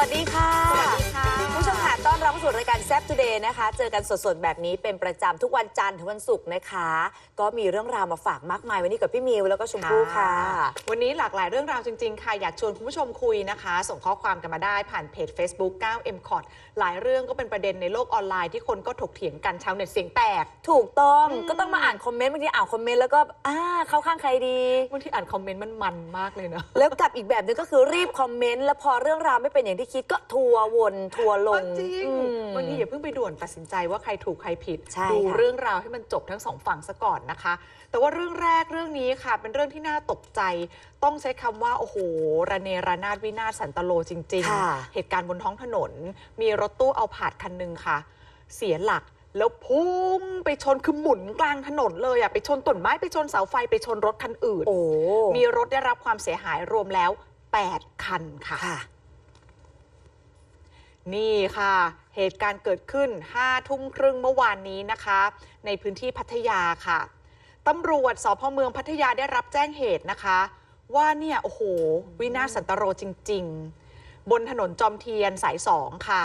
สวัสดีค่ะ สวัสดีค่ะ ผู้ชมค่ะต้อนรับเข้าสู่รายการ แซ p ทูเดย์นะคะ เจอกันสดๆ แบบนี้เป็นประจำทุกวันจันทร์ถึงวันศุกร์นะคะ ก็มีเรื่องราวมาฝากมากมายวันนี้กับพี่มิวแล้วก็ชมพู่ค่ะ วันนี้หลากหลายเรื่องราวจริง ๆ ค่ะ อยากชวนคุณผู้ชมคุยนะคะ ส่งข้อความกันมาได้ผ่านเพจ Facebook 9 m c o t หลายเรื่องก็เป็นประเด็นในโลกออนไลน์ที่คนก็ถกเถียงกันชาวเน็ตเสียงแตก ถูกต้องอืมก็ต้องมาอ่านคอมเมนต์บางทีอ่านคอมเมนต์แล้วก็อ่าเข้าข้างใครดีบางทีอ่านคอมเมนต์มันมันมากเลยเนอะแล้วกลับอีกแบบหนึงก็คือรีบคอมเมนต์แล้วพอเรื่องราวไม่เป็นอย่างที่คิดก็ทัวร์วนทัวร์ลงจริงอืมบางทีอย่าเพิ่งไปด่วนตัดสินใจว่าใครถูกใครผิดใช่ดูค่ะเรื่องราวให้มันจบทั้งสองฝั่งซะก่อนนะคะ แต่ว่าเรื่องแรกเรื่องนี้ค่ะ เป็นเรื่องที่น่าตกใจ ต้องใช้คำว่า โอ้โหระเนระนาดวินาศสันตโลจริงค่ะๆเหตุการณ์บนท้องถนน มีรถตู้เอาผาดคันหนึ่งค่ะ เสียหลักแล้วพุ่งไปชนคือหมุนกลางถนนเลยอะไปชนต้นไม้ไปชนเสาไฟไปชนรถคันอื่นโอ้มีรถได้รับความเสียหายรวมแล้ว 8 คันค่ะค่ะ นี่ค่ะ เหตุการณ์เกิดขึ้น5ทุ่มครึ่งเมื่อวานนี้นะคะ ในพื้นที่พัทยาค่ะตำรวจสพเมืองพัทยาได้รับแจ้งเหตุนะคะ ว่าเนี่ย โอ้โห วินาศสันตโรจริง ๆ บนถนนจอมเทียนสายสองค่ะ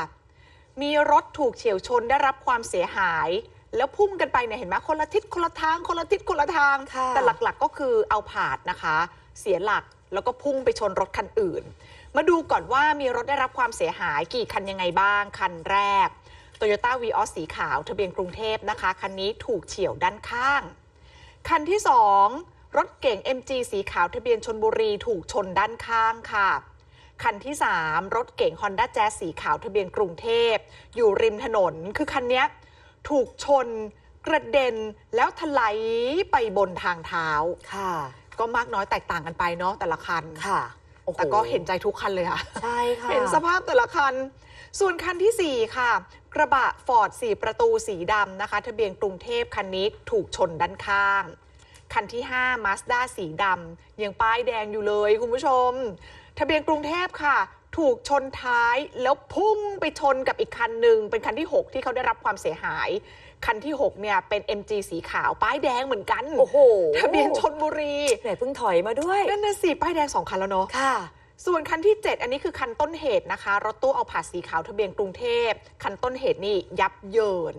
มีรถถูกเฉียวชนได้รับความเสียหาย แล้วพุ่งกันไปเนี่ยเห็นไหมคนละทิศคนละทางคนละทิศคนละทางค่ะแต่หลักๆก็คือเอาผาดนะคะ เสียหลัก แล้วก็พุ่งไปชนรถคันอื่น มาดูก่อนว่ามีรถได้รับความเสียหายกี่คันยังไงบ้าง คันแรก Toyota v ีออสสีขาว ทะเบียนกรุงเทพนะคะ คันนี้ถูกเฉียวด้านข้าง คันที่ 2 รถเก่ง MG สีขาวทะเบียนชนบุรีถูกชนด้านข้างค่ะ คันที่ 3 รถเก่ง Honda Jazz สีขาวทะเบียนกรุงเทพ อยู่ริมถนน คือคันนี้ถูกชนกระเด็นแล้วถลายไปบนทางเท้าค่ะ ก็มากน้อยแตกต่างกันไปเนาะแต่ละคัน ค่ะโอ้โหแต่ก็เห็นใจทุกคันเลยค่ะ ใช่ค่ะ เห็นสภาพแต่ละคัน ส่วนคันทีสี่4 ค่ะ กระบะฟอร์ด4ประตูสีดำนะคะ ทะเบียนกรุงเทพคันนี้ถูกชนด้านข้าง คันที่5มาสด้าสีดำยังป้ายแดงอยู่เลยคุณผู้ชม ทะเบียนกรุงเทพค่ะ ถูกชนท้ายแล้วพุ่งไปชนกับอีกคันหนึ่งเป็นคันที่ 6 ที่เขาได้รับความเสียหาย คันที่ 6 เนี่ยเป็น MG สีขาว ป้ายแดงเหมือนกันโอ้โหทะเบียนชนบุรีไหนเพิ่งถอยมาด้วย นั่นน่ะสิ ป้ายแดงสองคันแล้วเนาะค่ะส่วนคันที่ 7 อันนี้คือคันต้นเหตุนะคะ รถตู้เอาผาดสีขาวทะเบียนกรุงเทพ คันต้นเหตุนี่ยับเยิน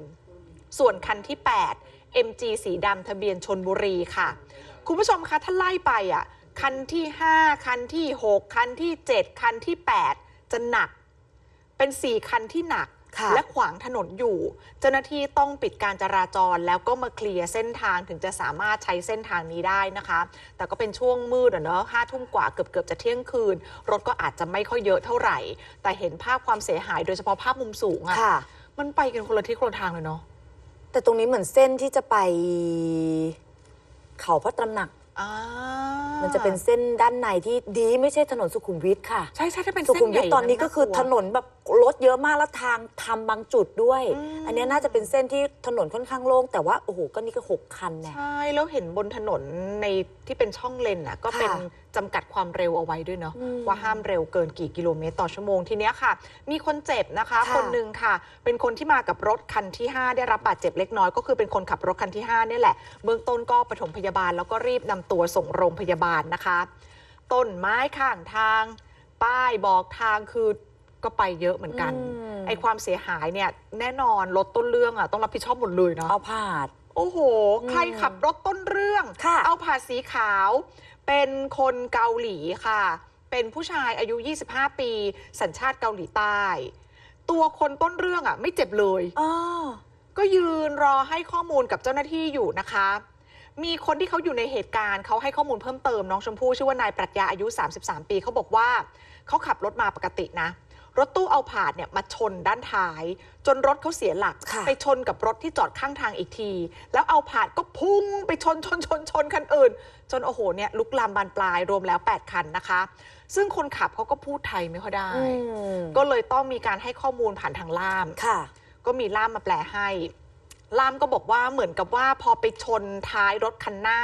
ส่วนคันที่ 8 MG สีดำทะเบียนชนบุรีค่ะ คุณผู้ชมคะถ้าไล่ไปอะ คันที่ 5 คันที่ 6 คันที่ 7 คันที่ 8 จะหนัก เป็น 4 คันที่หนักค่ะและขวางถนนอยู่ เจ้าหน้าที่ต้องปิดการจราจรแล้วก็มาเคลียร์เส้นทางถึงจะสามารถใช้เส้นทางนี้ได้นะคะ แต่ก็เป็นช่วงมืดอะเนาะห้าทุ่มกว่าเกือบเกือบๆจะเที่ยงคืน รถก็อาจจะไม่ค่อยเยอะเท่าไหร่ แต่เห็นภาพความเสียหายโดยเฉพาะภาพมุมสูงอะค่ะมันไปกันคนละทิศคนละทางเลยเนาะแต่ตรงนี้เหมือนเส้นที่จะไปเขาพระตำหนัก อ่ามันจะเป็นเส้นด้านในที่ดีไม่ใช่ถนนสุขุมวิทค่ะ ใช่ใช่ถ้าเป็นสุเส้นขุมใหวิญ่ทตอนนี้ก็คือถนนแบบรถเยอะมากแล้วทางทำบางจุดด้วยอืมอันนี้น่าจะเป็นเส้นที่ถนนค่อนข้างโล่งแต่ว่าโอ้โหก็นี่ก็หกคันเนี่ยใช่แล้วเห็นบนถนนในที่เป็นช่องเลนน่ะก็เป็นค่ะจำกัดความเร็วเอาไว้ด้วยเนาะอืมว่าห้ามเร็วเกินกี่กิโลเมตรต่อชั่วโมงทีเนี้ยค่ะ มีคนเจ็บนะคะค่ะคนหนึ่งค่ะ เป็นคนที่มากับรถคันที่ 5 ได้รับบาดเจ็บเล็กน้อยก็คือเป็นคนขับรถคันที่5เนี่ยแหละเบื้องต้นก็ปฐมพยาบาลแล้วก็รีบนำตัวส่งโรงพยาบาลนะคะ ต้นไม้ข้างทาง ป้ายบอกทางคือ ก็ไปเยอะเหมือนกันอืมไอ้ความเสียหายเนี่ยแน่นอนรถต้นเรื่องอะต้องรับผิดชอบหมดเลยเนาะเอาผาด โอ้โหอืมใครขับรถต้นเรื่องค่ะเอาผาดสีขาว เป็นคนเกาหลีค่ะ เป็นผู้ชายอายุ 25 ปี สัญชาติเกาหลีใต้ ตัวคนต้นเรื่องอะ ไม่เจ็บเลยอ๋อก็ยืนรอให้ข้อมูลกับเจ้าหน้าที่อยู่นะคะ มีคนที่เขาอยู่ในเหตุการณ์เขาให้ข้อมูลเพิ่มเติมน้องชมพู่ชื่อว่านายปรัชญาอายุ 33 ปีเขาบอกว่าเขาขับรถมาปกตินะ รถตู้เอาผาดเนี่ยมาชนด้านท้าย จนรถเขาเสียหลักค่ะไปชนกับรถที่จอดข้างทางอีกที แล้วเอาผาดก็พุ่งไปชนชนชนชนคันอื่น จนโอ้โหเนี่ยลุกลามบานปลายรวมแล้ว 8 คันนะคะ ซึ่งคนขับเขาก็พูดไทยไม่ค่อยได้อืมก็เลยต้องมีการให้ข้อมูลผ่านทางล่ามค่ะ ก็มีล่ามมาแปลให้ ล่ามก็บอกว่าเหมือนกับว่าพอไปชนท้ายรถคันหน้า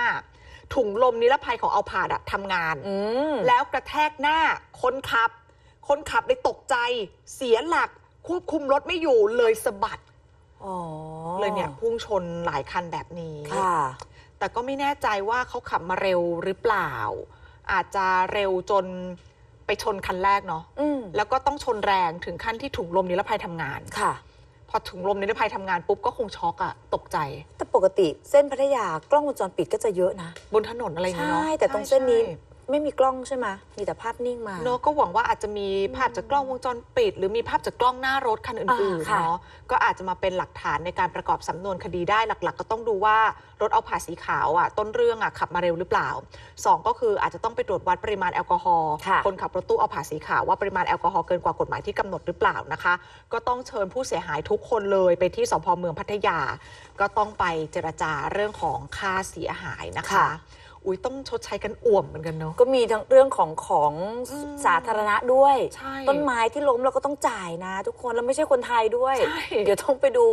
ถุงลมนิรภัยของเอาผาดอะทำงานอืมแล้วกระแทกหน้าคนขับ คนขับเลยตกใจ เสียหลักควบคุมรถไม่อยู่เลยสะบัดอ๋อเลยเนี่ยพุ่งชนหลายคันแบบนี้ค่ะแต่ก็ไม่แน่ใจว่าเขาขับมาเร็วหรือเปล่า อาจจะเร็วจนไปไปชนคันแรกเนาะอืมแล้วก็ต้องชนแรงถึงขั้นที่ถุงลมนิรภัยทำงานค่ะ พอถุงลมนิรภัยทำงานปุ๊บก็คงช็อกอะตกใจ แต่ปกติเส้นพัทยากล้องวงจรปิดก็จะเยอะนะ บนถนนอะไรอย่างเงี้ยเนาะใช่แต่ตรงเส้นนี้ใช่ ไม่มีกล้องใช่ไหมมีแต่ภาพนิ่งมา เนอะก็หวังว่าอาจจะมีภาพจากกล้องวงจรปิด หรือมีภาพจากกล้องหน้ารถคันอื่นๆอ่าค่ะ เนาะก็อาจจะมาเป็นหลักฐานในการประกอบสำนวนคดีได้หลัก ๆ ก็ต้องดูว่ารถเอาผ่าสีขาวอะต้นเรื่องอะขับมาเร็วหรือเปล่าสองก็คืออาจจะต้องไปตรวจวัดปริมาณแอลกอฮอล์ค่ะ คนขับรถตู้เอาผ่าสีขาวว่าปริมาณแอลกอฮอล์เกินกว่ากฎหมายที่กำหนดหรือเปล่านะคะ ก็ต้องเชิญผู้เสียหายทุกคนเลยไปที่สพเมืองพัทยา ก็ต้องไปเจรจาเรื่องของค่าเสียหายนะคะ ค่ะ อุ้ยต้องชดใช้กันอ่วมเหมือนกันเนาะ ก็มีทั้งเรื่องของของอืมสาธารณะด้วย ใช่ต้นไม้ที่ล้มเราก็ต้องจ่ายนะ ทุกคนแล้วไม่ใช่คนไทยด้วย ใช่ เดี๋ยวต้องไปดู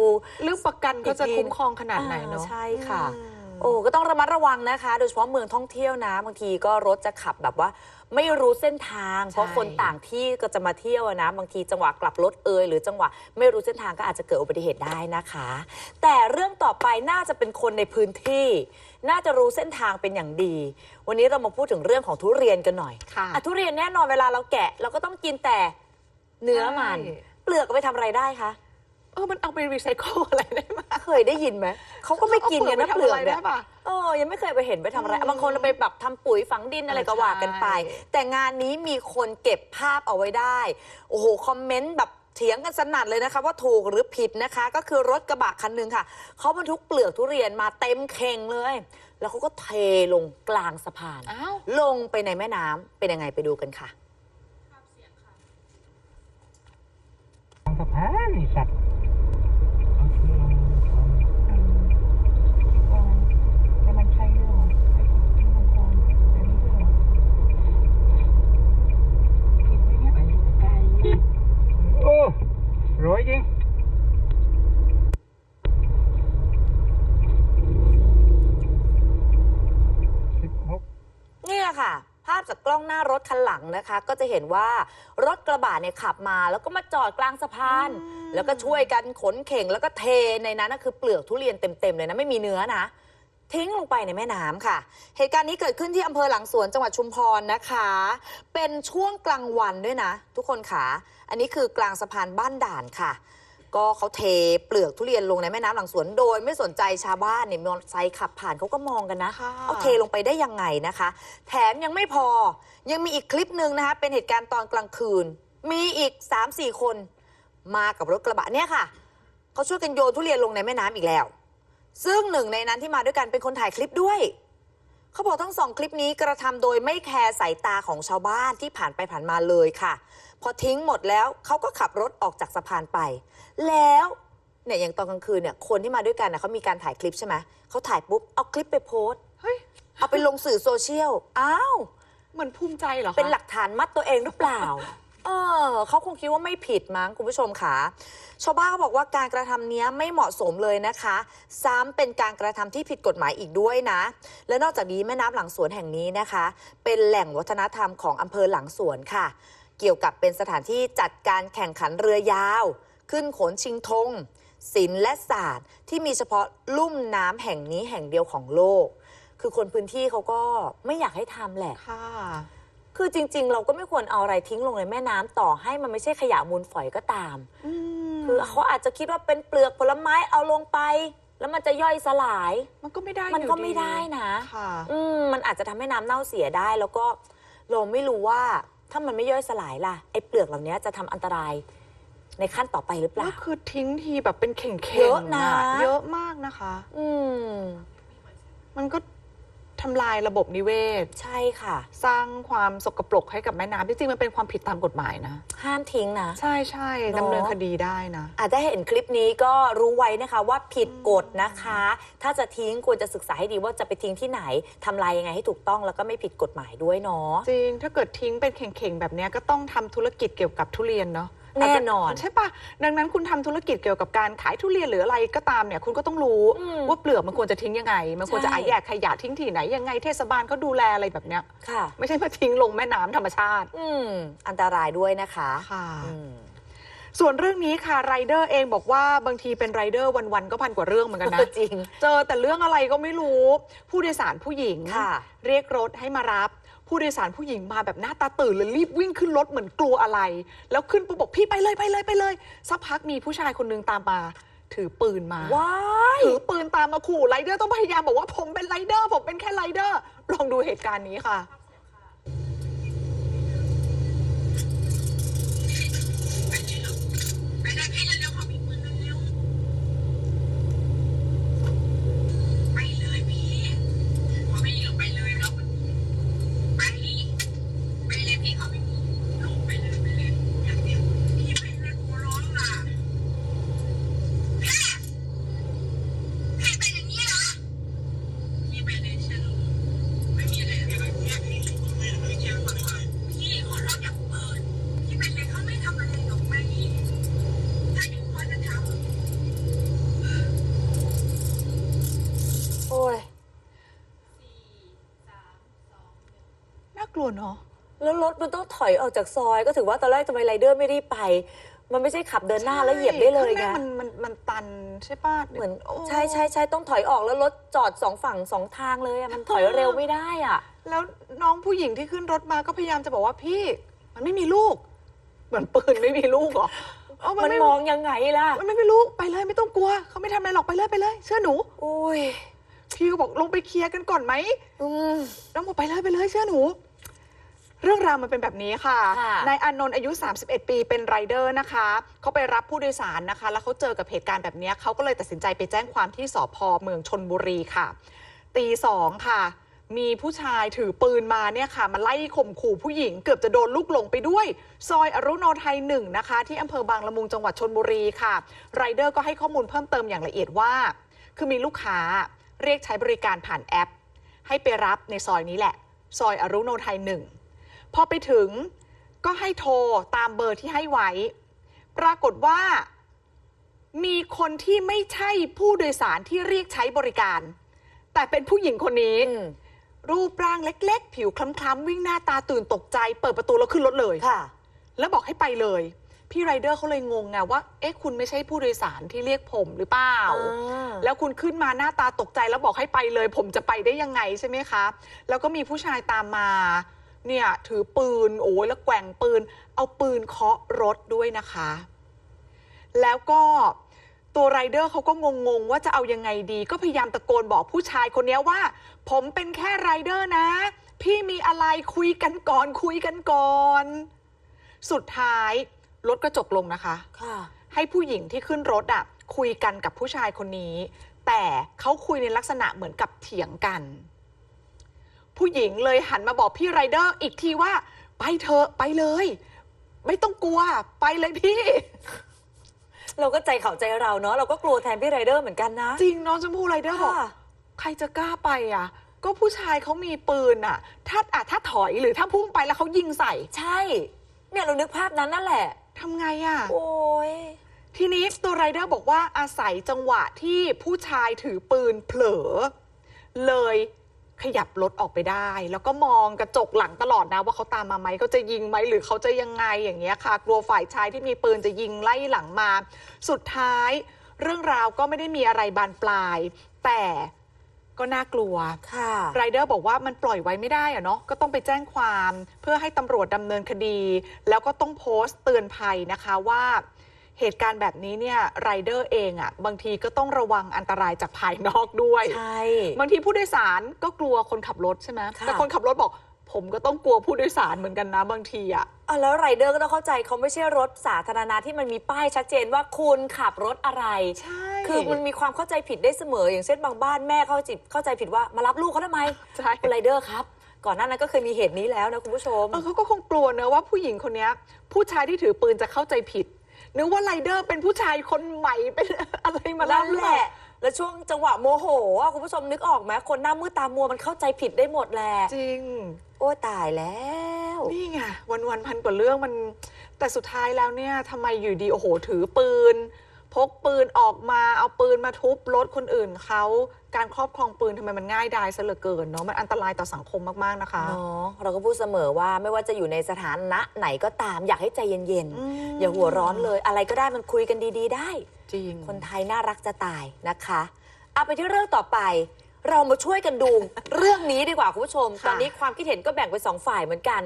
เรื่องประกันก็จะอีกทีคุ้มครองขนาดไหนเนาะ อ่าใช่ค่ะอืมโอ้ก็ต้องระมัดระวังนะคะ โดยเฉพาะเมืองท่องเที่ยวนะบางทีก็รถจะขับแบบว่า ไม่รู้เส้นทาง เพราะคนต่างที่ก็จะมาเที่ยวอะนะ บางทีจังหวะกลับรถเอยหรือจังหวะไม่รู้เส้นทางก็อาจจะเกิดอุบัติเหตุได้นะคะ แต่เรื่องต่อไปน่าจะเป็นคนในพื้นที่ น่าจะรู้เส้นทางเป็นอย่างดี วันนี้เรามาพูดถึงเรื่องของทุเรียนกันหน่อยค่ะ อะทุเรียนแน่นอนเวลาเราแกะ เราก็ต้องกินแต่เนื้อมัน ใช่ เปลือกเอาไปทำอะไรได้คะ เออมันเอาไปรีไซเคิลอะไรได้ไหมเคยได้ยินไหม เขาก็ไม่กินกันนะอาเปไปลืทำอกอะไรเนี่ได้ยปะ เออยังไม่เคยไปเห็นไปทำอะไรอืมบางคนเอาไปแบบทำปุ๋ยฝังดินอะไรก็ว่ากันไป ใช่ แต่งานนี้มีคนเก็บภาพเอาไว้ได้ โอ้โห คอมเมนต์แบบ เถียงกันสนั่นเลยนะคะ ว่าถูกหรือผิดนะคะ ก็คือรถกระบะคันหนึ่งค่ะเขาบรรทุกเปลือกทุเรียนมาเต็มเข่งเลย แล้วเขาก็เทลงกลางสะพาน อ้าว ลงไปในแม่น้ำเป็นยังไงไปดูกันค่ะ ทางสะพานนี่สัตว์ แต่มันใช่เรื่องไอ้ที่มันโกงแต่นี่เรื่องผิดไหมเนี่ยไปไกล โอ้ รวยจริงสิบหกเนี่ยค่ะ ภาพจากกล้องหน้ารถคันหลังนะคะ ก็จะเห็นว่ารถกระบะเนี่ยขับมา แล้วก็มาจอดกลางสะพาน แล้วก็ช่วยกันขนเข่งแล้วก็เทในนั้นนะคือเปลือกทุเรียนเต็มๆเลยนะไม่มีเนื้อนะ ทิ้งลงไปในแม่น้ำค่ะ เหตุการณ์นี้เกิดขึ้นที่อำเภอหลังสวนจังหวัดชุมพรนะคะ เป็นช่วงกลางวันด้วยนะ ทุกคนค่ะ อันนี้คือกลางสะพานบ้านด่านค่ะ ก็เขาเทเปลือกทุเรียนลงในแม่น้ำหลังสวนโดย ไม่สนใจชาวบ้านเนี่ยมอเตอร์ไซค์ขับผ่านเขาก็มองกันนะ ค่ะ เอาเทลงไปได้ยังไงนะคะ แถมยังไม่พอ ยังมีอีกคลิปหนึ่งนะคะ เป็นเหตุการณ์ตอนกลางคืน มีอีก 3-4 คน มากับรถกระบะเนี่ยค่ะ เขาช่วยกันโยนทุเรียนลงในแม่น้ำอีกแล้ว ซึ่งหนึ่งในนั้นที่มาด้วยกันเป็นคนถ่ายคลิปด้วย เขาบอกทั้งสองคลิปนี้กระทำโดยไม่แคร์สายตาของชาวบ้านที่ผ่านไปผ่านมาเลยค่ะ พอทิ้งหมดแล้วเขาก็ขับรถออกจากสะพานไป แล้วเนี่ยอย่างตอนกลางคืนเนี่ยคนที่มาด้วยกันนะเขามีการถ่ายคลิปใช่ไหมเขาถ่ายปุ๊บเอาคลิปไปโพสต์เฮ้ยเอาไปลงสื่อโซเชียลอ้าว เหมือนภูมิใจเหรอคะเป็นหลักฐานมัดตัวเองหรือเปล่า เออเขาคงคิดว่าไม่ผิดมั้งคุณผู้ชมค่ะชาวบ้านเขาบอกว่าการกระทำเนี้ยไม่เหมาะสมเลยนะคะ ซ้ำเป็นการกระทำที่ผิดกฎหมายอีกด้วยนะ และนอกจากนี้แม่น้ำหลังสวนแห่งนี้นะคะ เป็นแหล่งวัฒนธรรมของอำเภอหลังสวนค่ะ เกี่ยวกับเป็นสถานที่จัดการแข่งขันเรือยาว ขึ้นโขนชิงธงศิลป์และศาสตร์ ที่มีเฉพาะลุ่มน้ำแห่งนี้แห่งเดียวของโลก คือคนพื้นที่เขาก็ไม่อยากให้ทำแหละค่ะ คือจริง ๆ เราก็ไม่ควรเอาอะไรทิ้งลงในแม่น้ำต่อให้มันไม่ใช่ขยะมูลฝอยก็ตาม อืมคือเขาอาจจะคิดว่าเป็นเปลือกผลไม้เอาลงไป แล้วมันจะย่อยสลาย มันก็ไม่ได้มันก็อยู่ไม่ได้นะ ค่ะ อืมมันอาจจะทำให้น้ำเน่าเสียได้ แล้วก็เราไม่รู้ว่าถ้ามันไม่ย่อยสลายล่ะไอ้เปลือกเหล่านี้จะทำอันตรายในขั้นต่อไปหรือเปแล้ล่าวคือทิ้งทีแบบเป็นเข่งๆเยอะนะ เยอะมากนะคะ อืม มันก็ ทำลายระบบนิเวศ ใช่ค่ะ สร้างความสกปรกให้กับแม่น้ำจริงๆมันเป็นความผิดตามกฎหมายนะ ห้ามทิ้งนะ ใช่ใช่เนอะ ดำเนินคดีได้นะ อาจจะเห็นคลิปนี้ก็รู้ไว้นะคะว่าผิดกฎนะคะ ถ้าจะทิ้งควรจะศึกษาให้ดีว่าจะไปทิ้งที่ไหนทำลายยังไงให้ถูกต้องแล้วก็ไม่ผิดกฎหมายด้วยเนาะ จริง ถ้าเกิดทิ้งเป็นเข่งๆ แบบเนี้ยก็ต้องทำธุรกิจเกี่ยวกับทุเรียนเนาะ แน่นอน ใช่ปะดังนั้นคุณทำธุรกิจเกี่ยวกับการขายทุเรียนหรืออะไรก็ตามเนี่ยคุณก็ต้องรู้อืมว่าเปลือกมันควรจะทิ้งยังไง มันควรจะใช่อาแยกขยะทิ้งที่ไหนยังไงเทศบาลเขาดูแลอะไรแบบเนี้ยค่ะ ไม่ใช่มาทิ้งลงแม่น้ำธรรมชาติ อืมอันตรายด้วยนะคะค่ะอืมส่วนเรื่องนี้ค่ะไรเดอร์เองบอกว่าบางทีเป็นไรเดอร์วันๆก็พันกว่าเรื่องเหมือนกันนะจริง เจอแต่เรื่องอะไรก็ไม่รู้ ผู้โดยสารผู้หญิงค่ะเรียกรถให้มารับ ผู้โดยสารผู้หญิงมาแบบหน้าตาตื่นเลยรีบวิ่งขึ้นรถเหมือนกลัวอะไร แล้วขึ้นปุ๊บบอกพี่ไปเลยไปเลยไปเลย สักพักมีผู้ชายคนนึงตามมา ถือปืนมาว้ายถือปืนตามมาขู่ไรเดอร์ต้องพยายามบอกว่าผมเป็นไรเดอร์ผมเป็นแค่ไรเดอร์ลองดูเหตุการณ์นี้ค่ะ เนาะแล้วรถมันต้องถอยออกจากซอย ก็ถือว่าตอนแรกทำไมไรเดอร์ไม่รีบไป มันไม่ใช่ขับเดินหน้าแล้วเหยียบได้เลยไงข้างหน้ามันมันมันตันใช่ป่ะเหมือนโอ้ใช่ใช่ใช่ต้องถอยออกแล้วรถจอดสองฝั่งสองทางเลยอะมันถอยเร็วไม่ได้อะ แล้วน้องผู้หญิงที่ขึ้นรถมาก็พยายามจะบอกว่าพี่ มันไม่มีลูก เหมือนปืนไม่มีลูกเหรอเอ้ามันไม่มองยังไงล่ะ มันไม่มีลูกไปเลยไม่ต้องกลัวเขาไม่ทำอะไรหรอกไปเลยไปเลย เชื่อหนูโอ้ยพี่ก็บอกลงไปเคลียร์กันก่อนไหมอืมน้องบอกไปเลยไปเลยเชื่อหนู เรื่องราวมันเป็นแบบนี้ค่ะค่ะนายอานนท์อายุ 31 ปีเป็นไรเดอร์นะคะเขาไปรับผู้โดยสารนะคะ แล้วเขาเจอกับเหตุการณ์แบบนี้เขาก็เลยตัดสินใจไปแจ้งความที่สพเมืองชนบุรีค่ะ ตีสองค่ะ มีผู้ชายถือปืนมาเนี่ยค่ะมาไล่ข่มขู่ผู้หญิงเกือบจะโดนลูกหลงไปด้วย ซอยอรุโนไทยหนึ่งนะคะ ที่อำเภอบางละมุงจังหวัดชนบุรีค่ะไรเดอร์ก็ให้ข้อมูลเพิ่มเติมอย่างละเอียดว่า คือมีลูกค้าเรียกใช้บริการผ่านแอป ให้ไปรับในซอยนี้แหละ ซอยอรุโนไทยหนึ่ง พอไปถึงก็ให้โทรตามเบอร์ที่ให้ไว้ ปรากฏว่า มีคนที่ไม่ใช่ผู้โดยสารที่เรียกใช้บริการ แต่เป็นผู้หญิงคนนี้อืมรูปร่างเล็ก ๆ ผิวคล้ำๆวิ่งหน้าตาตื่นตกใจ เปิดประตูแล้วขึ้นรถเลยค่ะ แล้วบอกให้ไปเลยพี่ไรเดอร์เขาเลยงงไงว่า เอ๊ะ คุณไม่ใช่ผู้โดยสารที่เรียกผมหรือเปล่าอ่าแล้วคุณขึ้นมาหน้าตาตกใจแล้วบอกให้ไปเลย ผมจะไปได้ยังไงใช่ไหมคะ แล้วก็มีผู้ชายตามมา เนี่ยถือปืนโอ้ยแล้วแกว่งปืน เอาปืนเคาะรถด้วยนะคะ แล้วก็ตัวไรเดอร์เขาก็งงๆว่าจะเอายังไงดีก็พยายามตะโกนบอกผู้ชายคนนี้ว่า ผมเป็นแค่ไรเดอร์นะ พี่มีอะไรคุยกันก่อนคุยกันก่อน สุดท้ายรถกระจกลงนะคะค่ะ ให้ผู้หญิงที่ขึ้นรถอะคุยกันกับผู้ชายคนนี้ แต่เขาคุยในลักษณะเหมือนกับเถียงกัน ผู้หญิงเลยหันมาบอกพี่ไรเดอร์อีกทีว่า ไปเถอะไปเลย ไม่ต้องกลัวไปเลยพี่ เราก็ใจเขาใจเราเนาะเราก็กลัวแทนพี่ไรเดอร์เหมือนกันนะ จริงน้องชมพู่ไรเดอร์บอกค่ะ ใครจะกล้าไปอะ ก็ผู้ชายเขามีปืนอะ ถ้าอะถ้าถอยหรือถ้าพุ่งไปแล้วเขายิงใส่ใช่ เนี่ยเรานึกภาพนั้นนั่นแหละ ทำไงอะ โอ้ยทีนี้ตัวไรเดอร์บอกว่าอาศัยจังหวะที่ผู้ชายถือปืนเผลอ เลย ขยับรถออกไปได้ แล้วก็มองกระจกหลังตลอดนะว่าเขาตามมาไหมเขาจะยิงไหมหรือเขาจะยังไงอย่างเงี้ยค่ะ กลัวฝ่ายชายที่มีปืนจะยิงไล่หลังมา สุดท้าย เรื่องราวก็ไม่ได้มีอะไรบานปลาย แต่ก็น่ากลัวค่ะไรเดอร์บอกว่ามันปล่อยไว้ไม่ได้อะเนาะ ก็ต้องไปแจ้งความ เพื่อให้ตำรวจดำเนินคดี แล้วก็ต้องโพสต์เตือนภัยนะคะว่า เหตุการณ์แบบนี้เนี่ยไรเดอร์เองอะบางทีก็ต้องระวังอันตรายจากภายนอกด้วย ใช่ บางทีผู้โดยสารก็กลัวคนขับรถใช่ไหมค่ะ แต่คนขับรถบอก ผมก็ต้องกลัวผู้โดยสารเหมือนกันนะบางทีอะอะแล้วไรเดอร์ก็ต้องเข้าใจเขาไม่ใช่รถสาธารณะที่มันมีป้ายชัดเจนว่าคุณขับรถอะไร ใช่คือมันมีความเข้าใจผิดได้เสมอ อย่างเช่นบางบ้านแม่เข้าจิตเข้าใจผิดว่ามารับลูกเขาทำไมใช่ คุณไรเดอร์ครับ ก่อนหน้านั้นก็เคยมีเหตุนี้แล้วนะคุณผู้ชม เออเขาก็คงกลัวเนอะว่าผู้หญิงคนเนี้ยผู้ชายที่ถือปืนจะเข้าใจผิด นึกว่าไรเดอร์เป็นผู้ชายคนใหม่เป็นอะไรมาแล้วนั่นแหละ แล้วช่วงจังหวะโมโหอะคุณผู้ชมนึกออกไหมคนหน้ามืดตามัวมันเข้าใจผิดได้หมดแหละจริง โอ้ตายแล้ว นี่ไงวันวันๆพันกว่าเรื่องมัน แต่สุดท้ายแล้วเนี่ยทำไมอยู่ดีโอ้โหถือปืน พกปืนออกมาเอาปืนมาทุบรถคนอื่นเขาการครอบครองปืนทำไมมันง่ายดายซะเหลือเกินเนาะมันอันตรายต่อสังคมมาก ๆ นะคะเนาะเราก็พูดเสมอว่าไม่ว่าจะอยู่ในสถานะไหนก็ตามอยากให้ใจเย็นอืมๆอย่าหัวร้อนเลย อะไรก็ได้มันคุยกันดี ๆ ได้ จริง คนไทยน่ารักจะตายนะคะเอาไปที่เรื่องต่อไป เรามาช่วยกันดู เรื่องนี้ดีกว่าคุณผู้ชมค่ะตอนนี้ความคิดเห็นก็แบ่งเป็นสองฝ่ายเหมือนกัน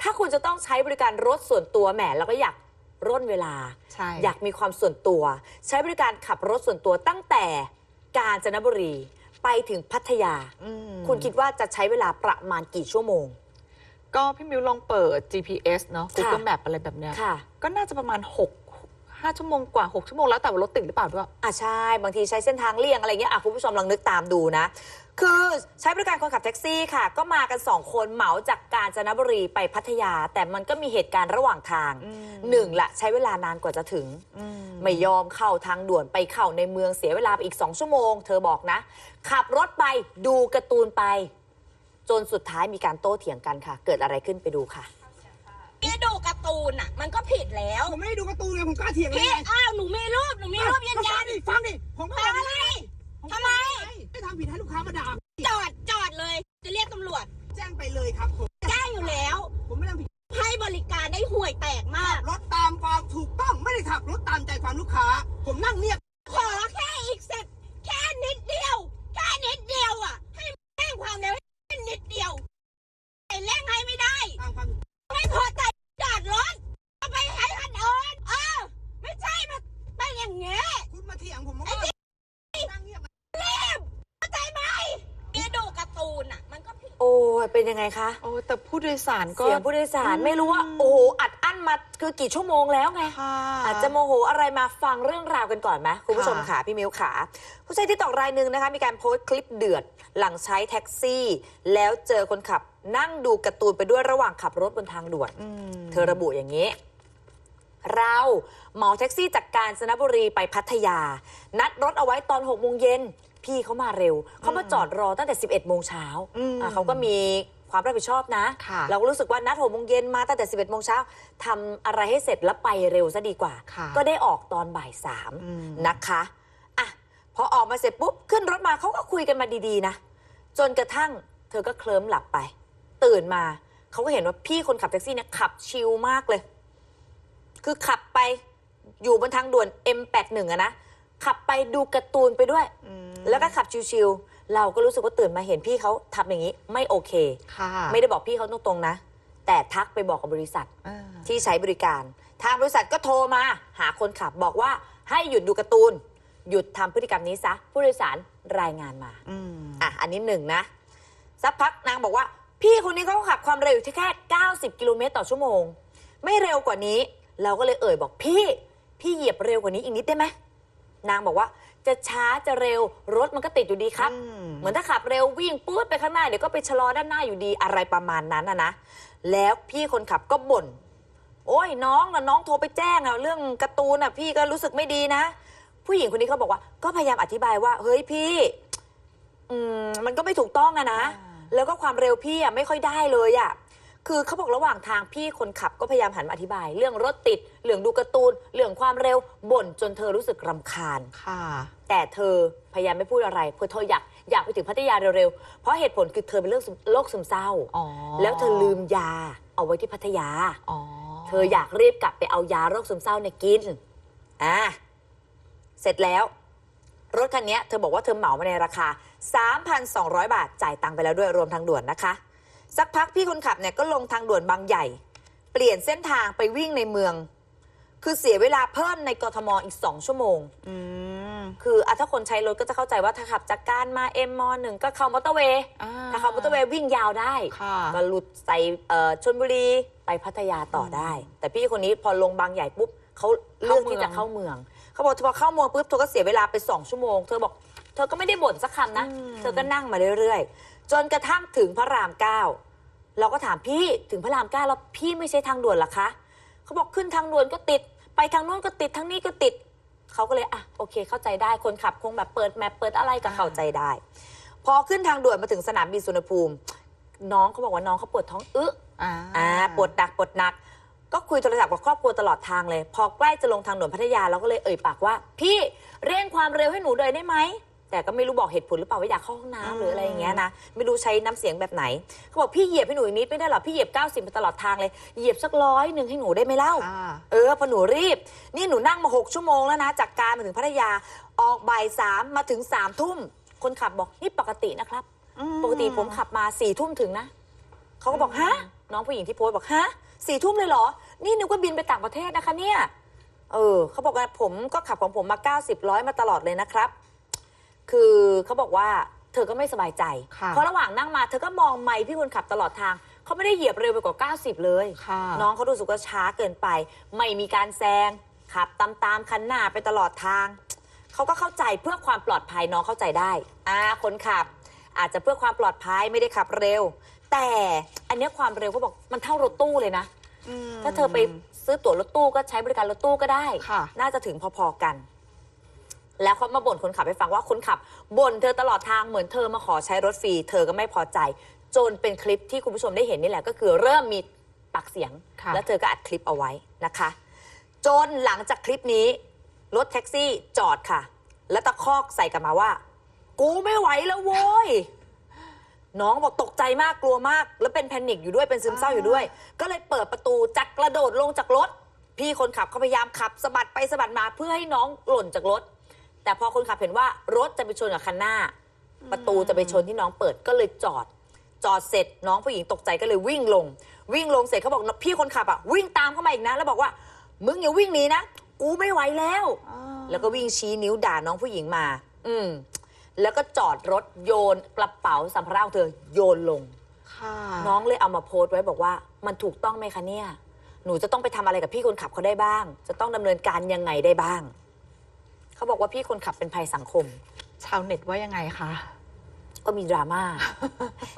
ถ้าคุณจะต้องใช้บริการรถส่วนตัวแหมเราก็อยาก ร่นเวลา ใช่ อยากมีความส่วนตัว ใช้บริการขับรถส่วนตัวตั้งแต่กาญจนบุรีไปถึงพัทยา อืมคุณคิดว่าจะใช้เวลาประมาณกี่ชั่วโมง ก็พี่มิวลองเปิด GPS เนาะค่ะ Google Map อะไรแบบเนี้ย ค่ะ ก็น่าจะประมาณ 6 5 ชั่วโมงกว่า 6 ชั่วโมงแล้วแต่ว่ารถติดหรือเปล่าด้วยอะใช่ บางทีใช้เส้นทางเลี่ยงอะไรเงี้ยอะคุณผู้ชมลองนึกตามดูนะ คือใช้บริการคนขับแท็กซี่ค่ะ ก็มากัน 2 คนเหมาจากกาญจนบุรีไปพัทยา แต่มันก็มีเหตุการณ์ระหว่างทางอืมหนึ่งละใช้เวลานานกว่าจะถึง ไม่ยอมเข้าทางด่วนไปเข้าในเมืองเสียเวลาไปอีก 2 ชั่วโมง เธอบอกนะ ขับรถไปดูการ์ตูนไป จนสุดท้ายมีการโต้เถียงกันค่ะ เกิดอะไรขึ้นไปดูค่ะ พี่ดูการ์ตูนอะ มันก็ผิดแล้วผมไม่ได้ดูการ์ตูนไงผมกล้าเถียงเลยพี่ไงอ้าวหนูมีรูปหนูมีรูปยืนยัฟันงดิฟังดิผมก็ฟังอะไรทำไมไม่ทำผิดให้ลูกค้ามาด่าจอดจอดเลย จะเรียกตำรวจ แจ้งไปเลยครับผมแจ้งอยู่แล้ว ผมไม่ทำผิดให้บริการได้ห่วยแตกมากรถตามความถูกต้องไม่ได้ขับรถตามใจความลูกค้า ผมนั่งเงียบ ขอแค่อีกเสร็จแค่นิดเดียว แค่นิดเดียวอะ ให้แจ้งความเร็วแค่นิดเดียวไอ้เร่งให้ไม่ได้ ตามความถูก ไม่พอใจจอดรถเอาไปให้คันอื่นเออ ไม่ใช่มาเป็นอย่างเงี้ย คุณมาเถียงผมผมก็นั่งเงียบ เข้าใจไหมพี่ดูการ์ตูนอะ มันก็ผิด โอ้ยเป็นยังไงคะ โอ้แต่ ผู้โดยสารก็ เสียงผู้โดยสารไม่รู้ว่า โอ้โหอัดอั้นมาคือกี่ชั่วโมงแล้วไง ค่ะ อาจจะโมโหอะไรมาฟังเรื่องราวกันก่อนไหมคุณผู้ชมค่ะขาพี่มิวขา ผู้ใช้ที่ตอกรายหนึ่งนะคะ มีการโพสต์คลิปเดือด หลังใช้แท็กซี่ แล้วเจอคนขับนั่งดูการ์ตูนไปด้วยระหว่างขับรถบนทางด่วน อืม เธอระบุอย่างนี้ เราเหมาแท็กซี่จากกาญจนบุรีไปพัทยา นัดรถเอาไว้ตอน6โมงเย็น พี่เขามาเร็ว เขามาจอดรอตั้งแต่ 11โมงเช้าอืม อะเขาก็มี ความรับผิดชอบนะ ค่ะเราก็รู้สึกว่านัด6โมงเย็นมาตั้งแต่ 11โมงเช้าทำอะไรให้เสร็จแล้วไปเร็วซะดีกว่า ค่ะก็ได้ออกตอนบ่ายสามอืม นะคะอะพอออกมาเสร็จปุ๊บ ขึ้นรถมาเขาก็คุยกันมาดีๆนะ จนกระทั่งเธอก็เคลิ้มหลับไป ตื่นมาเขาก็เห็นว่าพี่คนขับแท็กซี่เนี่ยขับชิลมากเลย คือขับไปอยู่บนทางด่วน M81 อะนะ ขับไปดูการ์ตูนไปด้วย อืมแล้วก็ขับชิลๆ เราก็รู้สึกว่าตื่นมาเห็นพี่เขาทำอย่างนี้ไม่โอเค ค่ะไม่ได้บอกพี่เขาตรงๆนะ แต่ทักไปบอกกับบริษัทอ่าที่ใช้บริการ ทางบริษัทก็โทรมา หาคนขับบอกว่าให้หยุดดูการ์ตูน หยุดทำพฤติกรรมนี้ซะ ผู้โดยสารรายงานมา อืมอะ อันนี้หนึ่งนะ สักพักนางบอกว่า พี่คนนี้เขาขับความเร็วอยู่ที่แค่ 90 กิโลเมตรต่อชั่วโมง ไม่เร็วกว่านี้ เราก็เลยเอ่ยบอกพี่ พี่เหยียบเร็วกว่านี้อีกนิดได้ไหมนางบอกว่า จะช้าจะเร็วรถมันก็ติดอยู่ดีครับอืมเหมือนถ้าขับเร็ววิ่งปื๊ดไปข้างหน้าเดี๋ยวก็ไปชะลอด้านหน้าอยู่ดีอะไรประมาณนั้นนะนะแล้วพี่คนขับก็บ่น โอ้ยน้องนะน้องโทรไปแจ้งอะเรื่องการ์ตูนอะพี่ก็รู้สึกไม่ดีนะ ผู้หญิงคนนี้เขาบอกว่า ก็พยายามอธิบายว่า เฮ้ยพี่ อืมมันก็ไม่ถูกต้องอะนะอ่าแล้วก็ความเร็วพี่อะไม่ค่อยได้เลยอะคือเขาบอกระหว่างทางพี่คนขับก็พยายามหันมาอธิบาย เรื่องรถติดเรื่องดูการ์ตูนเรื่องความเร็วบ่นจนเธอรู้สึกรำคาญค่ะ แต่เธอพยายามไม่พูดอะไรเพราะเธออยากอยากไปถึงพัทยาเร็วๆ เพราะเหตุผลคือเธอเป็นเรื่องโรคซึมเศร้า อ๋อแล้วเธอลืมยาเอาไว้ที่พัทยา อ๋อเธออยากรีบกลับไปเอายาโรคซึมเศร้าเนี่ยกิน อะ เสร็จแล้ว รถคันนี้เธอบอกว่าเธอเหมามาในราคา 3,200 บาทจ่ายตังค์ไปแล้วด้วยรวมทางด่วนนะคะ สักพักพี่คนขับเนี่ยก็ลงทางด่วนบางใหญ่ เปลี่ยนเส้นทางไปวิ่งในเมือง คือเสียเวลาเพิ่มในกทมอีก 2 ชั่วโมง อืม คืออะถ้าคนใช้รถก็จะเข้าใจว่าถ้าขับจากการมาเอ็มมหนึ่งก็เข้ามอเตอร์เวย์อ่า ถ้าเข้ามอเตอร์เวย์วิ่งยาวได้ ค่ะ ก็หลุดใส่เอ่อชนบุรีไปพัทยาต่อได้ แต่พี่คนนี้พอลงบางใหญ่ปุ๊บเขาเลือกที่จะเข้าเมือง เขาบอกพอเข้าเมืองปุ๊บเธอก็เสียเวลาไปสองชั่วโมง เธอบอกเธอก็ไม่ได้บ่นสักคำนะ อืม เธอก็นั่งมาเรื่อยๆ จนกระทั่งถึงพระรามเก้าเราก็ถามพี่ถึงพระรามเก้าแล้วพี่ไม่ใช่ทางด่วนเหรอคะเขาบอกขึ้นทางด่วนก็ติด ไปทางโน้นก็ติดทางนี้ก็ติด เขาก็เลยอะโอเค เข้าใจได้คนขับคงแบบเปิดแมปเปิดอะไรก็เข้าใจได้ พอขึ้นทางด่วนมาถึงสนามบินสุวรรณภูมิ น้องเขาบอกว่าน้องเขาปวดท้องอึะอ่าอ่าปวดหนักปวดหนัก ก็คุยโทรศัพท์กับครอบครัวตลอดทางเลย พอใกล้จะลงทางด่วนพัทยาเราก็เลยเอ่ยปากว่า พี่เร่งความเร็วให้หนูเลยได้ไหม แต่ก็ไม่รู้บอกเหตุผลหรือเปล่าว่าอยากเข้าห้องน้ำหรืออะไรอย่างเงี้ยนะไม่รู้ใช้น้ำเสียงแบบไหนเขาบอกพี่เหยียบให้หนูอีกนิดไม่ได้หรอพี่เหยียบ 90ไปตลอดทางเลยเหยียบสักร้อยหนึ่งให้หนูได้ไหมเล่า อ่า เออพอหนูรีบ นี่หนูนั่งมาหกชั่วโมงแล้วนะ จากการมาถึงพัทยาออกบ่ายสามมาถึงสามทุ่ม คนขับบอกนี่ปกตินะครับ อืม ปกติผมขับมาสี่ทุ่มถึงนะ เขาก็บอกฮะน้องผู้หญิงที่โพสต์บอกฮะสี่ทุ่มเลยเหรอ นี่นึกว่าบินไปต่างประเทศนะคะเนี่ย เออเขาบอกว่าผมก็ขับของผมมา 90ร้อยมาตลอดเลยนะครับ คือเขาบอกว่าเธอก็ไม่สบายใจ ค่ะเพราะระหว่างนั่งมาเธอก็มองไมค์พี่คนขับตลอดทาง เขาไม่ได้เหยียบเร็วไปกว่า 90 เลย ค่ะ น้องเขารู้สึกว่าช้าเกินไป ไม่มีการแซง ขับตามตามๆคันหน้าไปตลอดทาง เขาก็เข้าใจเพื่อความปลอดภัยน้องเข้าใจได้อ่าคนขับ อาจจะเพื่อความปลอดภัยไม่ได้ขับเร็ว แต่อันเนี้ยความเร็วเขาบอกมันเท่ารถตู้เลยนะอืมถ้าเธอไปซื้อตั๋วรถตู้ก็ใช้บริการรถตู้ก็ได้ ค่ะ น่าจะถึงพอๆกัน แล้วเขามาบ่นคนขับให้ฟังว่าคนขับบ่นเธอตลอดทางเหมือนเธอมาขอใช้รถฟรี เธอก็ไม่พอใจ จนเป็นคลิปที่คุณผู้ชมได้เห็นนี่แหละก็คือเริ่มมีปากเสียง ค่ะ แล้วเธอก็อัดคลิปเอาไว้นะคะ จนหลังจากคลิปนี้ รถแท็กซี่จอดค่ะ แล้วตะคอกใส่กลับมาว่า กูไม่ไหวแล้วโว้ย น้องบอกตกใจมากกลัวมาก แล้วเป็นแพนิคอยู่ด้วยเป็นซึมเศร้าอยู่ด้วย ก็เลยเปิดประตูจักกระโดดลงจากรถ พี่คนขับเขาพยายามขับสะบัดไปสะบัดมาเพื่อให้น้องหล่นจากรถ แต่พอคนขับเห็นว่ารถจะไปชนกับคันหน้า ประตูจะไปชนที่น้องเปิดก็เลยจอด จอดเสร็จน้องผู้หญิงตกใจก็เลยวิ่งลง วิ่งลงเสร็จเขาบอกพี่คนขับอะวิ่งตามเข้ามาอีกนะ แล้วบอกว่ามึงอย่าวิ่งหนีนะกูไม่ไหวแล้วอ่าแล้วก็วิ่งชี้นิ้วด่าน้องผู้หญิงมา อืมแล้วก็จอดรถโยนกระเป๋าสัมภาระของเธอโยนลงค่ะน้องเลยเอามาโพสต์ไว้บอกว่า มันถูกต้องไหมคะเนี่ย หนูจะต้องไปทำอะไรกับพี่คนขับเขาได้บ้าง จะต้องดำเนินการยังไงได้บ้าง เขาบอกว่าพี่คนขับเป็นภัยสังคม ชาวเน็ตว่ายังไงคะ ก็มีดราม่า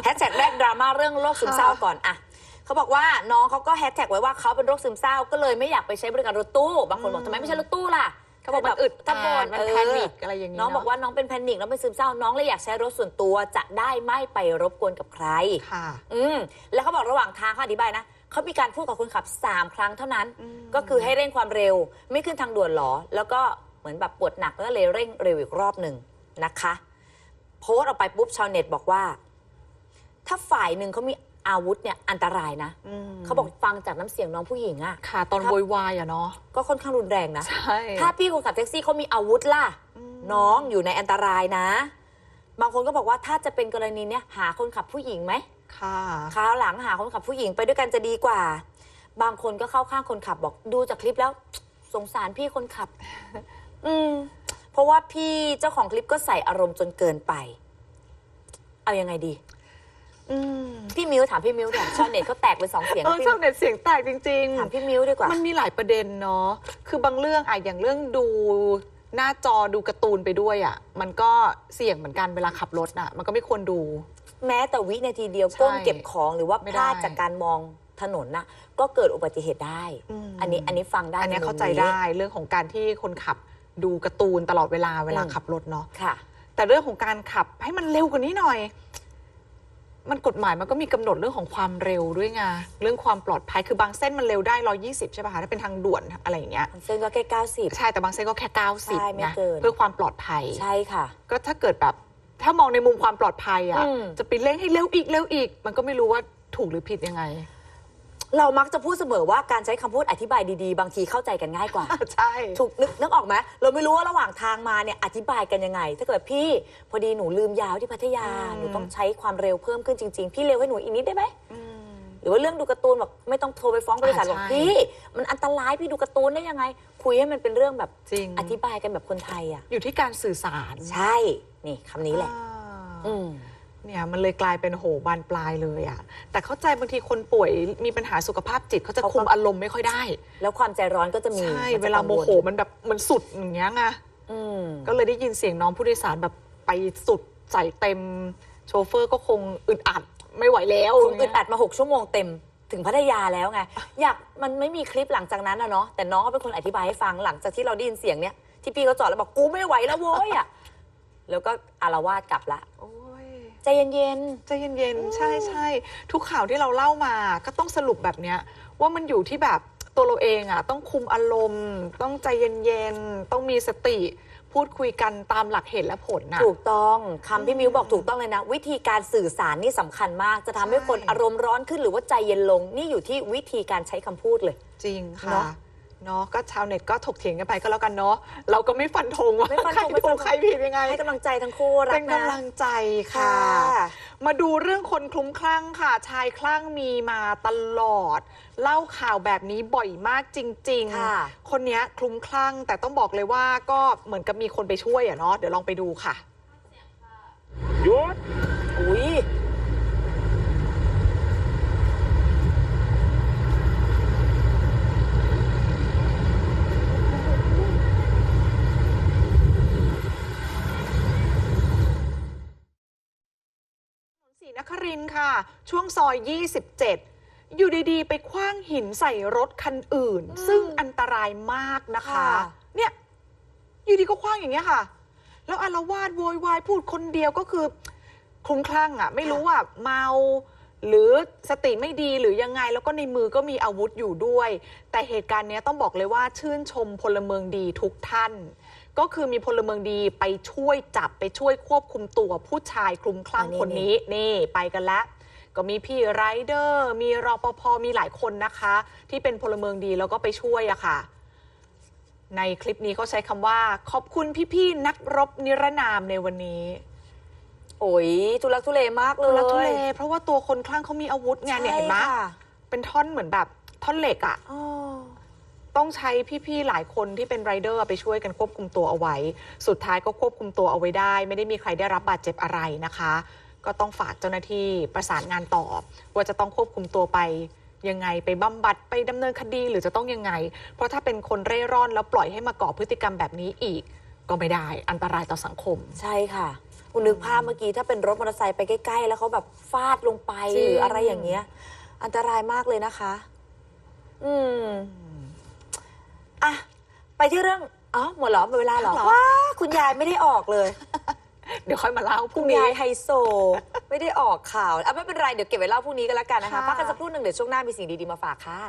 แฮชแท็กแรกดราม่าเรื่องโรคซึมเศร้าก่อนอะเขาบอกว่าน้องเขาก็แฮชแท็กไว้ว่าเขาเป็นโรคซึมเศร้าก็เลยไม่อยากไปใช้บริการรถตู้บางคนบอกทำไมไม่ใช่รถตู้ล่ะเขาบอกมันอึดถ้าบ่นมันเออแพนิคอะไรอย่างนี้น้องเนอะบอกว่าน้องเป็นแพนิคน้องเป็นซึมเศร้าน้องเลยอยากใช้รถส่วนตัวจะได้ไม่ไปรบกวนกับใครค่ะ อืมแล้วเขาบอกระหว่างทางเขาอธิบายนะเขามีการพูดกับคนขับ 3 ครั้งเท่านั้นอืมก็คือให้เร่งความเร็ว ไม่ขึ้นทางด่วนหรอ แล้วก็เห มือนแบบปวดหนักก็เลยเร่งเร็วอีกรอบหนึ่งนะคะ โพสต์ออกไปปุ๊บชาวเน็ตบอกว่า ถ้าฝ่ายหนึ่งเขามีอาวุธเนี่ยอันตรายนะอืมเขาบอกฟังจากน้ำเสียงน้องผู้หญิงอะค่ะ ตอนครับโวยวายอะเนาะก็ค่อนข้างรุนแรงนะใช่ถ้าพี่คนขับแท็กซี่เขามีอาวุธล่ะอืมน้องอยู่ในอันตรายนะ บางคนก็บอกว่าถ้าจะเป็นกรณีเนี้ยหาคนขับผู้หญิงไหมค่ะคราวหลังหาคนขับผู้หญิงไปด้วยกันจะดีกว่า บางคนก็เข้าข้างคนขับบอกดูจากคลิปแล้วสงสารพี่คนขับ อืม เพราะว่าพี่เจ้าของคลิปก็ใส่อารมณ์จนเกินไป เอายังไงดี อืมพี่มิวถามพี่มิวดีกว่าชาวเน็ตเขาแตกเป็นสองเสียงเออพี่ชาวเน็ตเสียงแตกจริง ถามพี่มิวดีกว่า ๆ มันมีหลายประเด็นเนาะ คือบางเรื่องอะอย่างเรื่องดูหน้าจอดูการ์ตูนไปด้วยอะมันก็เสี่ยงเหมือนกันเวลาขับรถน่ะ มันก็ไม่ควรดู แม้แต่วินาทีเดียวใช่ก้มเก็บของหรือว่าไม่พได้ลาดจากการมองถนนน่ะ ก็เกิดอุบัติเหตุได้ อืม อันนี้อันนี้ฟังได้อันเนี้ยมุมเข้าใจได้เรื่องของการที่คนขับ ดูการ์ตูนตลอดเวลาเวลาอืมขับรถเนาะค่ะ แต่เรื่องของการขับให้มันเร็วกว่านี้หน่อย มันกฎหมายมันก็มีกำหนดเรื่องของความเร็วด้วยไงเรื่องความปลอดภัยคือบางเส้นมันเร็วได้ 120 ใช่ป่ะคะถ้าเป็นทางด่วนอะไรอย่างเงี้ยซึ่งก็แค่เก้าสิบใช่แต่บางเส้นก็แค่ใช่90ไม่ไงเกินเพื่อความปลอดภัยใช่ค่ะ ก็ถ้าเกิดแบบถ้ามองในมุมความปลอดภัยอะอืมจะไปเร่งให้เร็วอีกเร็วอีก มันก็ไม่รู้ว่าถูกหรือผิดยังไง เรามักจะพูดเสมอว่าการใช้คำพูดอธิบายดีๆ บางทีเข้าใจกันง่ายกว่า ใช่ ถูกนึกนึกออกไหมเราไม่รู้ว่าระหว่างทางมาเนี่ยอธิบายกันยังไง ถ้าเกิดพี่พอดีหนูลืมยาวที่พัทยาอืม หนูต้องใช้ความเร็วเพิ่มขึ้นจริง ๆ พี่เร็วให้หนูอีกนิดได้ไหมอืม หรือว่าเรื่องดูการ์ตูนบอกไม่ต้องโทรไปฟ้องบริษัทอ่าบอกใช่ พี่มันอันตรายพี่ดูการ์ตูนได้ยังไง คุยให้มันเป็นเรื่องแบบจริง อธิบายกันแบบคนไทยอะ อยู่ที่การสื่อสารใช่นี่คำนี้แหละ อ่าอืม เนี่ยมันเลยกลายเป็นโหบานปลายเลยอะแต่เข้าใจบางทีคนป่วยมีปัญหาสุขภาพจิตเขาจะเขาก็คุมอารมณ์ไม่ค่อยได้ แล้วความใจร้อนก็จะมีใช่นจะเวลาโมกังโหมันแบบมันสุดอย่างเงี้ยไงอืมก็เลยได้ยินเสียงน้องผู้โดยสารแบบไปสุดใส่เต็ม โชเฟอร์ก็คงอึดอัดไม่ไหวแล้วคงอึดอัดมาหกชั่วโมงเต็มถึงพัทยาแล้วไงอยากมันไม่มีคลิปหลังจากนั้นนะเนาะแต่น้องเขาเป็นคนอธิบายให้ฟังหลังจากที่เราได้ยินเสียงเนี้ยที่พี่เขาจอดแล้วบอกกูไม่ไหวแล้วโว้ยอะแล้วก็อารวาสกลับละโอ้ย ใจเย็น ใจเย็นๆ ใช่ใช่ทุกข่าวที่เราเล่ามาก็ต้องสรุปแบบเนี้ยว่ามันอยู่ที่แบบตัวเราเองอะต้องคุมอารมณ์ ต้องใจเย็นๆ ต้องมีสติ พูดคุยกันตามหลักเหตุและผลนะ ๆ ถูกต้องคำพี่มิวบอกถูกต้องเลยนะ วิธีการสื่อสารนี่สำคัญมาก จะทำให้ใช่คนอารมณ์ร้อนขึ้นหรือว่าใจเย็นลง นี่อยู่ที่วิธีการใช้คำพูดเลย จริงเนค่ะอะ เนาะก็ชาวเน็ตก็ถกเถียงกันไปก็แล้วกันเนาะเราก็ไม่ฟันธงว่าไม่ฟันธงใครไม่ฟัถูนกธงใครผิดยังไง ให้กำลังใจทั้งคู่รัเป็กนนะ กำลังใจค่ะ ค่ะมาดูเรื่องคนคลุ้มคลั่งค่ะ ชายคลั่งมีมาตลอด เล่าข่าวแบบนี้บ่อยมากจริงค่ะ ๆ คนเนี้ยคลุ้มคลั่งแต่ต้องบอกเลยว่าก็เหมือนกับมีคนไปช่วยอะเนาะเดี๋ยวลองไปดูค่ะ หยุดอุ้ย ศ รีนครินทร์ค่ะ ช่วงซอย 27 อยู่ดีๆ ไปคว้างหินใส่รถคันอื่นอืมซึ่งอันตรายมากนะคะ ค่ะ เนี่ยอยู่ดีก็คว้างอย่างเงี้ยค่ะ แล้วอารวาสโวยวายพูดคนเดียวก็คือคลุ้มคลั่งอะ ไม่รู้ว่าเมา หรือสติไม่ดีหรือยังไง แล้วก็ในมือก็มีอาวุธอยู่ด้วย แต่เหตุการณ์เนี้ยต้องบอกเลยว่าชื่นชมพลเมืองดีทุกท่าน ก็คือมีพลเมืองดีไปช่วยจับไปช่วยควบคุมตัวผู้ชายคลุ้มคลั่งอันนี้คนนี้นี่ไปกันแล้วก็มีพี่ไรเดอร์ มีรอปภมีหลายคนนะคะ ที่เป็นพลเมืองดีแล้วก็ไปช่วยอะค่ะ ในคลิปนี้เขาใช้คำว่า ขอบคุณพี่ๆนักรบนิรนามในวันนี้ โอ้ยทุลักทุเลมากเลยทุลักทุเลเพราะว่าตัวคนคลั่งเขามีอาวุธไงเนี่ยเห็นไหมใช่ค่ะเป็นท่อนเหมือนแบบท่อนเหล็กอะอ๋อ ต้องใช้พี่ๆหลายคนที่เป็นไรเดอร์ไปช่วยกันควบคุมตัวเอาไว้ สุดท้ายก็ควบคุมตัวเอาไว้ได้ ไม่ได้มีใครได้รับบาดเจ็บอะไรนะคะ ก็ต้องฝากเจ้าหน้าที่ประสานงานต่อว่าจะต้องควบคุมตัวไปยังไงไปบำบัดไปดำเนินคดีหรือจะต้องยังไง เพราะถ้าเป็นคนเร่ร่อนแล้วปล่อยให้มาก่อพฤติกรรมแบบนี้อีก ก็ไม่ได้อันตรายต่อสังคม ใช่ค่ะคุณนึกภาพเมื่อกี้ถ้าเป็นรถมอเตอร์ไซค์ไปใกล้ ๆ แล้วเขาแบบฟาดลงไปหรืออะไรอย่างเงี้ย อันตรายมากเลยนะคะ อืม อะไปที่เรื่องอ๋อหมดเหรอหมดเวลาเหรอเหรอว้าคุณยายไม่ได้ออกเลย เดี๋ยวค่อยมาเล่าพคุรุ่ณงนี้ยายไฮโซ ไม่ได้ออกข่าวอะไม่เป็นไรเดี๋ยวเก็บไว้เล่าพรุ่งนี้ก็แล้วกันนะคะค่ะพักกันสักครู่หนึ่งเดี๋ยวช่วงหน้ามีสิ่งดีๆมาฝากค่ะ